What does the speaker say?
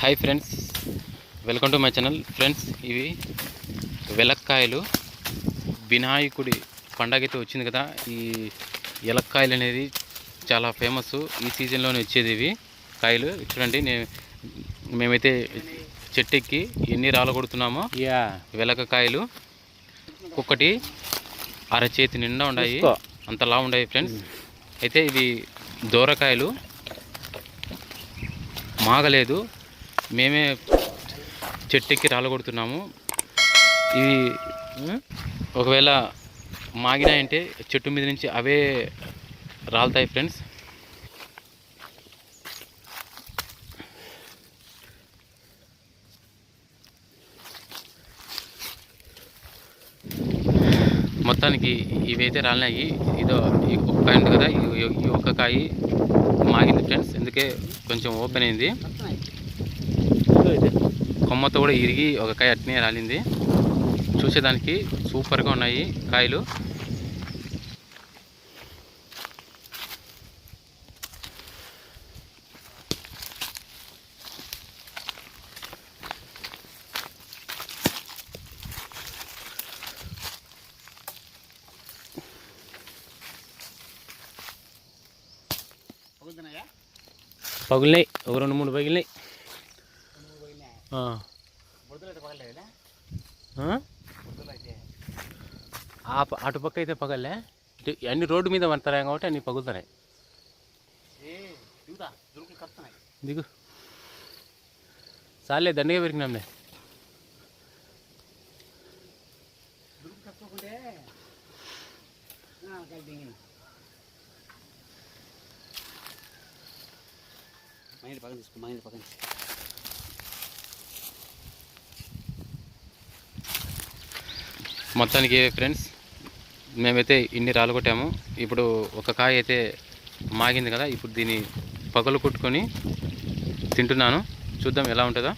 Hi friends welcome to my channel friends ఇవి వెలక్కాయలు. వినాయకుడి పండగ అయితే వచ్చింది కదా ఈ ఎలక్కాయలు అనేది చాలా ఫేమస్ ఈ సీజన్లోనే వచ్చేది ఇవి కాయలు. చూడండి నేను మేమైతే చెట్టు ఎక్కి ఎన్ని రాళ్ళు కొడుతున్నామో యా వెలకకాయలు. ఒక్కొక్కటి అరచేతి నిండా ఉన్నాయి. అంతలా ఉన్నాయి ఫ్రెండ్స్ అయితే ఇవి దూరకాయలు. మాగలేదు. మేమే చెట్టెక్కి రాలగొడుతున్నాము ఇవి ఒకవేళ మాగినాయంటే చెట్టు మీద నుంచి అవే రాలుతాయి ఫ్రెండ్స్. మొత్తానికి ఇవైతే రాలినాయి. ఇదో ఈ ఒక కాయ ఉంది కదా ఈ- ఈ ఒక్క కాయ మాగింది ఫ్రెండ్స్. అందుకే కొంచెం ఓపెన్ అయింది. కొమ్మతో కూడా ఇరిగి ఒక కాయ అట్నే రాలింది. చూసేదానికి సూపర్గా ఉన్నాయి కాయలు. పగులినాయి. ఒక రెండు మూడు పగిలినాయి. అటుపక్క అయితే పగలే. అన్ని రోడ్డు మీద పడతాయి కాబట్టి అన్ని పగులుతున్నాయి దిగు. చాలే దండగా పెరిగినాంలే. మైండ్ పక్కన తీసుకో మైండ్ పక్కన తీసుకో. మొత్తానికి ఫ్రెండ్స్ మేమైతే ఇన్ని రాళ్ళు కొట్టాము ఇప్పుడు ఒక కాయ అయితే మాగింది కదా ఇప్పుడు దీన్ని పగలు కొట్టుకొని తింటున్నాను. చూద్దాం ఎలా ఉంటుందో.